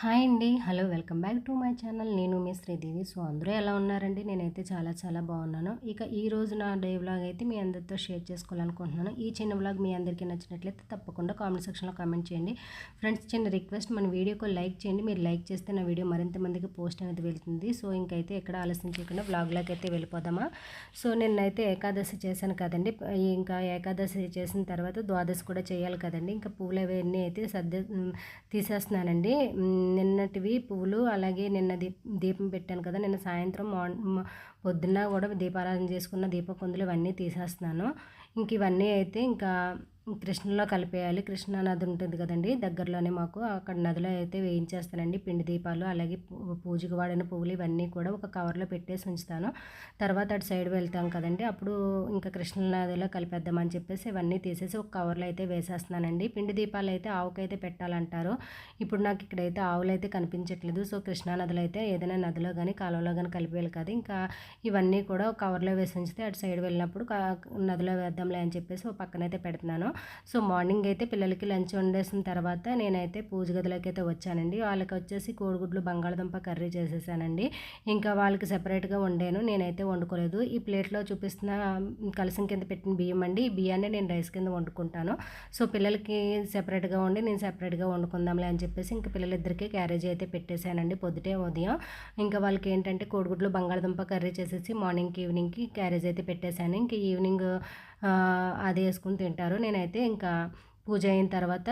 Hi అండి. Hello welcome back to my channel. నేను మీ శ్రీదేవి. సో అందరూ ఎలా ఉన్నారండి? నేనైతే చాలా చాలా బాగున్నాను. ఇక ఈ రోజు నా డే వ్లాగ్ అయితే మీ అందరితో షేర్ చేసుకోవాలనుకుంటున్నాను. ఈ చిన్న వ్లాగ్ మీ అందరికీ నచ్చినట్లయితే తప్పకుండా కామెంట్ సెక్షన్లో కామెంట్ చేయండి. ఫ్రెండ్స్ చిన్న రిక్వెస్ట్ మన వీడియోకు లైక్ చేయండి. మీరు లైక్ చేస్తే నా వీడియో మరింత మందికి పోస్ట్ అనేది వెళ్తుంది. సో ఇంకైతే ఎక్కడ ఆలస్యం చేయకుండా వ్లాగ్లోకి అయితే వెళ్ళిపోదామా? సో నిన్నైతే ఏకాదశి చేశాను కదండి. ఇంకా ఏకాదశి చేసిన తర్వాత ద్వాదశి కూడా చేయాలి కదండి. ఇంకా పూలు అవన్నీ అయితే సర్ద తీసేస్తున్నానండి. నిన్నటివి పువ్వులు అలాగే నిన్న దీప్ దీపం పెట్టాను కదా నిన్న సాయంత్రం మార్ పొద్దున్న కూడా దీపారాధన చేసుకున్న దీపకొందులు ఇవన్నీ తీసేస్తున్నాను. ఇంక ఇవన్నీ అయితే ఇంకా కృష్ణలో కలిపేయాలి. కృష్ణా నది ఉంటుంది కదండి దగ్గరలోనే మాకు. అక్కడ నదిలో అయితే వేయించేస్తానండి పిండి దీపాలు అలాగే పూజకు వాడిన పువ్వులు ఇవన్నీ కూడా ఒక కవర్లో పెట్టేసి ఉంచుతాను. తర్వాత అటు సైడ్ వెళ్తాం కదండి అప్పుడు ఇంకా కృష్ణ నదిలో కలిపేద్దామని చెప్పేసి ఇవన్నీ తీసేసి ఒక కవర్లో అయితే వేసేస్తున్నానండి. పిండి దీపాలు అయితే ఆవుకైతే పెట్టాలంటారు. ఇప్పుడు నాకు ఇక్కడైతే ఆవులు అయితే కనిపించట్లేదు. సో కృష్ణా నదిలో అయితే ఏదైనా నదిలో కానీ కాలువలో కానీ కలిపేయాలి కదా. ఇంకా ఇవన్నీ కూడా కవర్లో వేసి ఉంచితే అటు సైడ్ వెళ్ళినప్పుడు నదిలో వేద్దాంలే అని చెప్పేసి ఒక పక్కనైతే పెడుతున్నాను. సో మార్నింగ్ అయితే పిల్లలకి లంచ్ వండేసిన తర్వాత నేనైతే పూజ గదిలోకి అయితే వచ్చానండి. వాళ్ళకి వచ్చేసి కోడిగుడ్లు బంగాళదుంప కర్రీ చేసేసానండి. ఇంకా వాళ్ళకి సెపరేట్గా వండాను. నేనైతే వండుకోలేదు. ఈ ప్లేట్లో చూపిస్తున్న కలసం కింద పెట్టిన బియ్యం అండి. ఈ బియ్యాన్ని నేను రైస్ కింద వండుకుంటాను. సో పిల్లలకి సెపరేట్గా వండి నేను సెపరేట్గా వండుకుందాంలే అని చెప్పేసి ఇంకా పిల్లలిద్దరికీ క్యారేజీ అయితే పెట్టేశానండి పొద్దుటే ఉదయం. ఇంకా వాళ్ళకి ఏంటంటే కోడిగుడ్లు బంగాళదుంప కర్రీ చేసేసి మార్నింగ్కి ఈవినింగ్కి క్యారేజ్ అయితే పెట్టేశాను. ఇంక ఈవినింగ్ అది వేసుకుని తింటారు. నేనైతే ఇంకా పూజ అయిన తర్వాత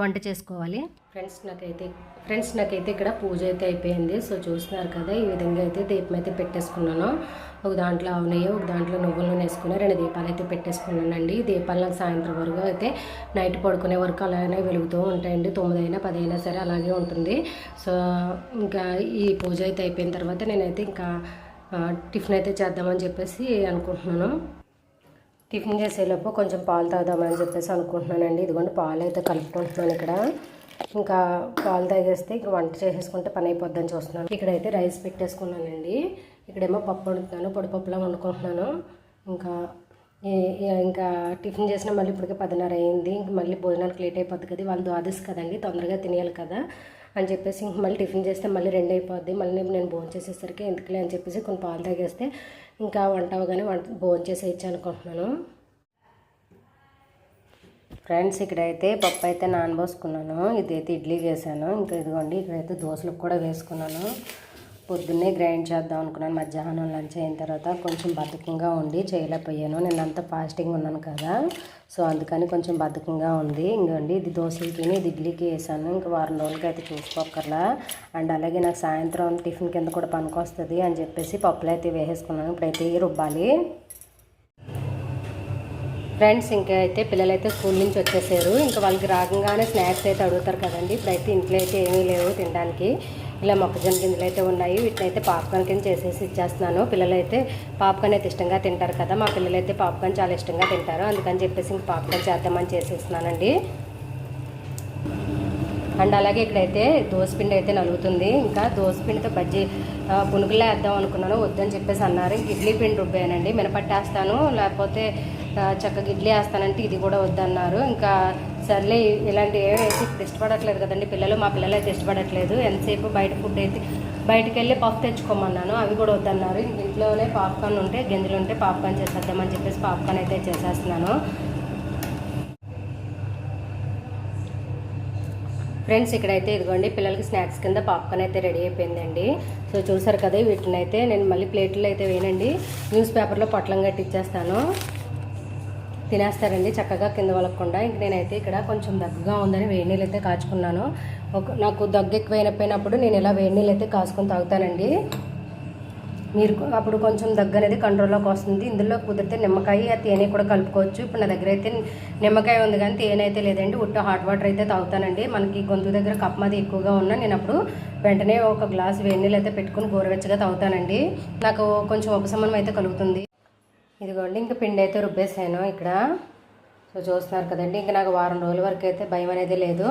వంట చేసుకోవాలి. ఫ్రెండ్స్ నాకైతే ఫ్రెండ్స్ నాకైతే ఇక్కడ పూజ అయితే అయిపోయింది. సో చూస్తున్నారు కదా ఈ విధంగా అయితే దీపం అయితే పెట్టేసుకున్నాను. ఒక దాంట్లో అవునయ్యి ఒక దాంట్లో నువ్వుల నూనె వేసుకుని రెండు దీపాలు అయితే పెట్టేసుకున్నానండి. దీపాలు నాకు సాయంత్రం వరకు అయితే నైట్ పడుకునే వరకు అలానే వెలుగుతూ ఉంటాయండి. తొమ్మిది అయినా సరే అలాగే ఉంటుంది. సో ఇంకా ఈ పూజ అయితే అయిపోయిన తర్వాత నేనైతే ఇంకా టిఫిన్ అయితే చేద్దామని చెప్పేసి అనుకుంటున్నాను. టిఫిన్ చేసేలోపు కొంచెం పాలు తాగుదామని చెప్పేసి అనుకుంటున్నానండి. ఇదిగోండి పాలు అయితే కలుపుకుంటున్నాను ఇక్కడ. ఇంకా పాలు తాగేస్తే ఇక్కడ వంట చేసేసుకుంటే పని అయిపోద్దని చూస్తున్నాను. ఇక్కడైతే రైస్ పెట్టేసుకున్నానండి. ఇక్కడేమో పప్పు వండుతున్నాను పొడిపప్పులా వండుకుంటున్నాను. ఇంకా ఇంకా టిఫిన్ చేసిన మళ్ళీ ఇప్పటికే పదిన్నర అయింది. ఇంక మళ్ళీ భోజనానికి లేట్ అయిపోద్ది కదా వాళ్ళు ద్వాదశి కదండి తొందరగా తినేయాలి కదా. అని చెప్పేసి ఇంక మళ్ళీ టిఫిన్ చేస్తే మళ్ళీ రెండు అయిపోద్ది. మళ్ళీ నేను భోజనం చేసేసరికి ఎందుకులే అని చెప్పేసి కొన్ని పాలు తాగేస్తే ఇంకా వంట అవగానే వంట భోజనం చేసేయచ్చు అనుకుంటున్నాను. ఫ్రెండ్స్ ఇక్కడైతే పప్పు అయితే నానబోసుకున్నాను. ఇదైతే ఇడ్లీ చేశాను ఇంకా ఇదిగోండి ఇక్కడైతే దోశలకు కూడా వేసుకున్నాను. పొద్దున్నే గ్రైండ్ చేద్దాం అనుకున్నాను. మధ్యాహ్నం లంచ్ అయిన తర్వాత కొంచెం బద్ధకంగా ఉండి చేయలేకపోయాను. నేను అంత ఫాస్టింగ్ ఉన్నాను కదా సో అందుకని కొంచెం బద్ధకంగా ఉంది. ఇంకండి ఇది దోశలకి ఇది ఇడ్లీకి వేసాను. ఇంక వారం రోజులకి అయితే చూసుకోకర్లా అండ్ అలాగే నాకు సాయంత్రం టిఫిన్ కింద కూడా పనికొస్తుంది అని చెప్పేసి పప్పులు అయితే వేసేసుకున్నాను. ఇప్పుడైతే రుబ్బాలి. ఫ్రెండ్స్ ఇంకా అయితే పిల్లలైతే స్కూల్ నుంచి వచ్చేసారు. ఇంకా వాళ్ళకి రాగానే స్నాక్స్ అయితే అడుగుతారు కదండి. ఇప్పుడైతే ఇంట్లో అయితే ఏమీ లేవు తినడానికి. ఇలా మొక్కజొన్న గింజలు అయితే ఉన్నాయి. వీటిని అయితే పాప్కార్న్ కింద చేసేసి ఇచ్చేస్తున్నాను. పిల్లలైతే పాప్కార్న్ అయితే ఇష్టంగా తింటారు కదా. మా పిల్లలైతే పాప్కార్న్ చాలా ఇష్టంగా తింటారు. అందుకని చెప్పేసి ఇంక పాప్కార్న్ చేద్దామని చేసేస్తున్నానండి. అండ్ అలాగే ఇక్కడైతే దోసపిండి అయితే నలుగుతుంది. ఇంకా దోసపిండితో బజ్జీ పునుగులా వేద్దాం అనుకున్నాను. వద్దని చెప్పేసి అన్నారు. ఇంక ఇడ్లీ పిండి రుబ్బానండి. మినపట్టేస్తాను. లేకపోతే చక్కగా ఇడ్లీ వేస్తానంటే ఇది కూడా వద్దన్నారు. ఇంకా సర్లే ఇలాంటి ఏ వేసి ఇప్పుడు ఇష్టపడట్లేదు కదండి పిల్లలు మా పిల్లలు అయితే ఇష్టపడట్లేదు ఎంతసేపు బయట ఫుడ్ అయితే బయటకు వెళ్ళి పఫ్ తెచ్చుకోమన్నాను అవి కూడా వద్దన్నారు. ఇంట్లోనే పాప్కార్న్ ఉంటే గింజలు ఉంటే పాప్కార్న్ చేసేద్దామని చెప్పేసి పాప్కార్న్ అయితే చేసేస్తున్నాను. ఫ్రెండ్స్ ఇక్కడైతే ఇదిగోండి పిల్లలకి స్నాక్స్ కింద పాప్కార్న్ అయితే రెడీ అయిపోయిందండి. సో చూసారు కదా వీటిని అయితే నేను మళ్ళీ ప్లేట్లో అయితే వేయనండి. న్యూస్ పేపర్లో పొట్లం కట్టిచ్చేస్తాను. తినేస్తారండి చక్కగా కింద వలకుండా ఇంక నేనైతే ఇక్కడ కొంచెం దగ్గుగా ఉందని వేడి నీళ్ళు అయితే కాచుకున్నాను. ఒక నాకు దగ్గు ఎక్కువైనప్పుడు నేను ఇలా వేడి నీళ్ళు అయితే కాసుకొని తాగుతానండి. మీరు అప్పుడు కొంచెం దగ్గు అనేది కంట్రోల్లోకి వస్తుంది. ఇందులో కుదిరితే నిమ్మకాయ తేనె కూడా కలుపుకోవచ్చు. ఇప్పుడు నా దగ్గర అయితే నిమ్మకాయ ఉంది కానీ తేనె అయితే లేదండి. ఉట్ట హాట్ వాటర్ అయితే తాగుతానండి. మనకి గొంతు దగ్గర కప్ ఎక్కువగా ఉన్నా నేను అప్పుడు వెంటనే ఒక గ్లాస్ వేడి నీళ్ళు అయితే పెట్టుకుని గోరువెచ్చగా తాగుతానండి. నాకు కొంచెం ఉపశమనం అయితే కలుగుతుంది. ఇదిగోండి ఇంకా పిండి అయితే రుబ్బేసాను ఇక్కడ. సో చూస్తున్నారు కదండి ఇంకా నాకు వారం రోజుల వరకు అయితే భయం అనేది లేదు.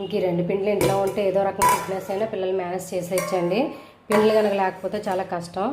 ఇంక ఈ రెండు పిండ్లు ఇంట్లో ఉంటే ఏదో రకం ఫిట్నెస్ అయినా పిల్లలు మేనేజ్ చేసేయచ్చండి. పిండ్లు కనుక లేకపోతే చాలా కష్టం.